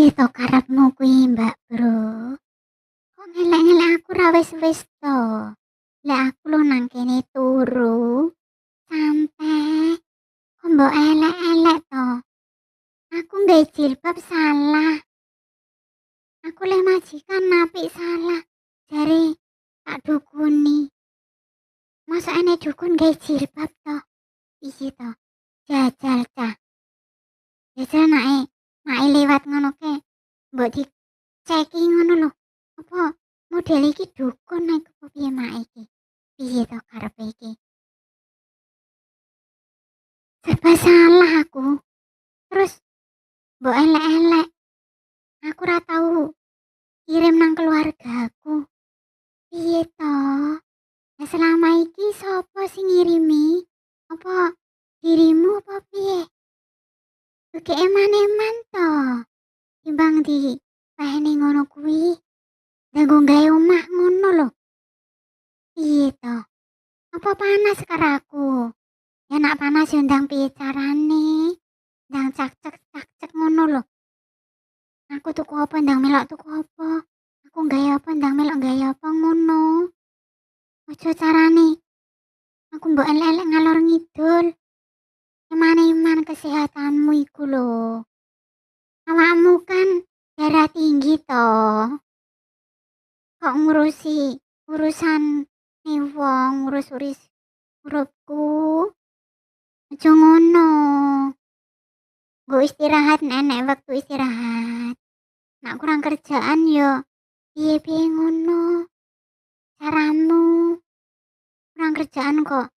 Piye to karepmu kuwi, Mbak Bro? Kok ngelek-ngelek aku ra wis-wis to? Lek aku lho nang kene turu, santai. Kok mbok elek-elek to? Aku nggawe jilbab salah. Aku le majikan apik salah. Jare tak dukuni. Masa ene dukun gawe jilbab to? Piye to? Jajal cah. Jajal nae, Mbok diceki ngono lho. Apa model iki dukun apa piye mak iki? Piye to karepe iki? Serba salah aku. Terus mbok elek-elek. Aku ora tau kirim nang keluargaku. Piye to? Lah selama iki sapa sing ngirimi? Apa dirimu apa piye? Oke eman-eman to. Timbang di pahene ngono kuwi. Nganggo gawe omah ngono lho. Piye to? Apa panas karaku? Ya nak panas ya ndang piye carane? Ndang cak-cak-cak ngono lho. Aku tuku apa ndang melok tuku apa? Aku gawe apa ndang melok gawe apa ngono. Ojo carane. Aku mbok elek-elek ngalor ngidul. Eman-eman kesehatanmu iku lho. Awakmu Kok ngurusi urusan wong, ngurus uris uripku. Ojo ngono. Nggo istirahat nenek waktu istirahat. Nak kurang kerjaan yo piye-piye ngono. Caramu. Kurang kerjaan kok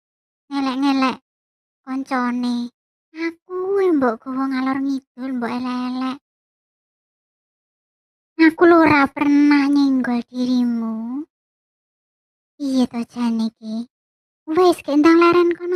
ngelek-ngelek koncone. Aku mbok gowo ngalor ngidul mbok elek-elek. Aku lho ora pernah nyenggol dirimu. Piye to jane iki? Wis kendang leren kono.